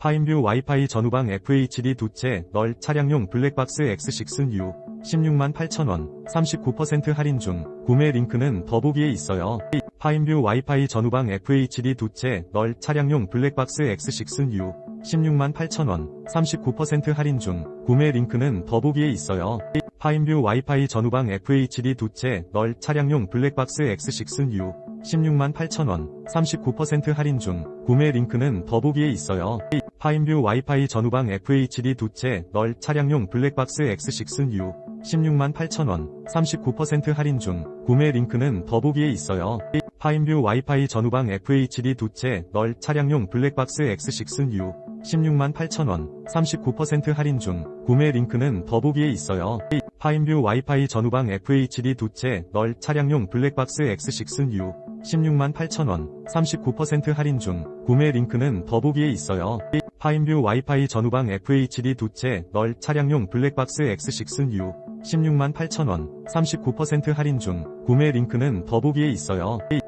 파인뷰 와이파이 전후방 FHD 두째 널 차량용 블랙박스 X6U 16만 8천원 39% 할인 중 구매 링크는 더보기에 있어요. 파인뷰 와이파이 전후방 FHD 두째 널 차량용 블랙박스 X6U 16만 8천원 39% 할인 중 구매 링크는 더보기에 있어요. 파인뷰 와이파이 전후방 FHD 두째 널 차량용 블랙박스 X6U 16만 8천원 39% 할인 중 구매 링크는 더보기에 있어요. 파인뷰 와이파이 전후방 FHD 두째 널 차량용 블랙박스 X6U 16만 8천원 39% 할인 중 구매 링크는 더보기에 있어요. 파인뷰 와이파이 전후방 FHD 두째 널 차량용 블랙박스 X6U 16만 8천원 39% 할인 중 구매 링크는 더보기에 있어요. 파인뷰 와이파이 전후방 FHD 두째 널 차량용 블랙박스 X6U 16만 8천원 39% 할인 중 구매 링크는 더보기에 있어요. 파인뷰 와이파이 전후방 FHD 두째 널 차량용 블랙박스 X6U 16만 8천원 39% 할인 중 구매 링크는 더보기에 있어요.